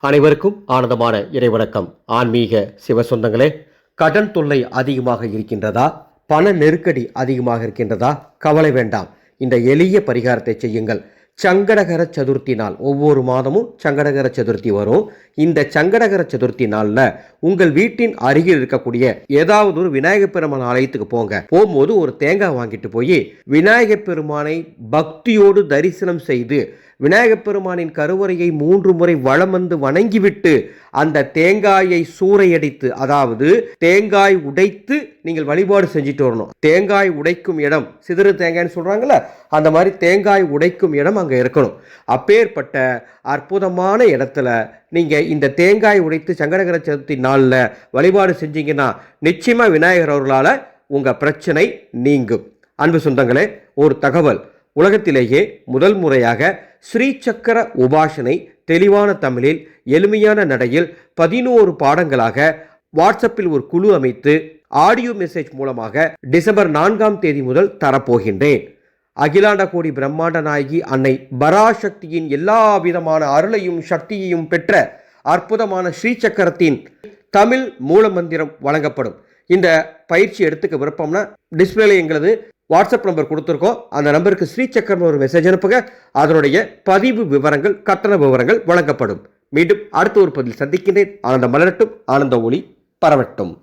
அனைவருக்கும் ஆனந்தமான இறைவணக்கம். ஆன்மீக சிவசொந்தங்களே கடன் தொல்லை அதிகமாக இருக்கின்றதா? பண நெருக்கடி அதிகமாக இருக்கின்றதா? கவலை வேண்டாம். இந்த எளிய பரிகாரத்தை செய்யுங்கள். சங்கடகர சதுர்த்தி நாள். ஒவ்வொரு மாதமும் சங்கடகர சதுர்த்தி வரும். இந்த சங்கடகர சதுர்த்தி நாளில் உங்கள் வீட்டின் அருகில் இருக்கக்கூடிய ஏதாவது ஒரு விநாயகப் பெருமான் ஆலயத்துக்கு போங்க. போகும்போது ஒரு தேங்காய் வாங்கிட்டு போய் விநாயகப் பெருமானை பக்தியோடு தரிசனம் செய்து விநாயகப் பெருமானின் கருவறையை மூன்று முறை வளம் வந்து வணங்கிவிட்டு அந்த தேங்காயை சூறையடித்து அதாவது தேங்காய் உடைத்து நீங்கள் வழிபாடு செஞ்சுட்டு வரணும். தேங்காய் உடைக்கும் இடம் சிதறு தேங்காய்னு சொல்கிறாங்களே அந்த மாதிரி தேங்காய் உடைக்கும் இடம் அங்கே இருக்கணும். அப்பேற்பட்ட அற்புதமான இடத்துல நீங்கள் இந்த தேங்காய் உடைத்து சங்கடகர சதுர்த்தி நாளில் வழிபாடு செஞ்சீங்கன்னா நிச்சயமாக விநாயகர் அவர்களால் உங்கள் பிரச்சனை நீங்கும். அன்பு சொந்தங்களே ஒரு தகவல். உலகத்திலேயே முதல் முறையாக ஸ்ரீசக்கர உபாசனை தெளிவான தமிழில் எளிமையான நடையில் பதினோரு பாடங்களாக வாட்ஸ்அப்பில் ஒரு குழு அமைத்து ஆடியோ மெசேஜ் மூலமாக டிசம்பர் நான்காம் தேதி முதல் தரப்போகின்றேன். அகிலாண்ட கோடி பிரம்மாண்ட நாயகி அன்னை பராசக்தியின் எல்லா விதமான அருளையும் சக்தியையும் பெற்ற அற்புதமான ஸ்ரீசக்கரத்தின் தமிழ் மூலமந்திரம் வழங்கப்படும். இந்த பயிற்சி எடுத்துக்க விருப்பம்னா டிஸ்பிளேல எங்களது வாட்ஸ்அப் நம்பர் கொடுத்துருக்கோம். அந்த நம்பருக்கு ஸ்ரீசக்கரம் ஒரு மெசேஜ் அனுப்புங்க. அதனுடைய பதிவு விவரங்கள் கட்டண விவரங்கள் வழங்கப்படும். மீண்டும் அடுத்த ஒரு பதில் சந்திக்கின்றேன். ஆனந்த மலரட்டும் ஆனந்த ஒளி பரவட்டும்.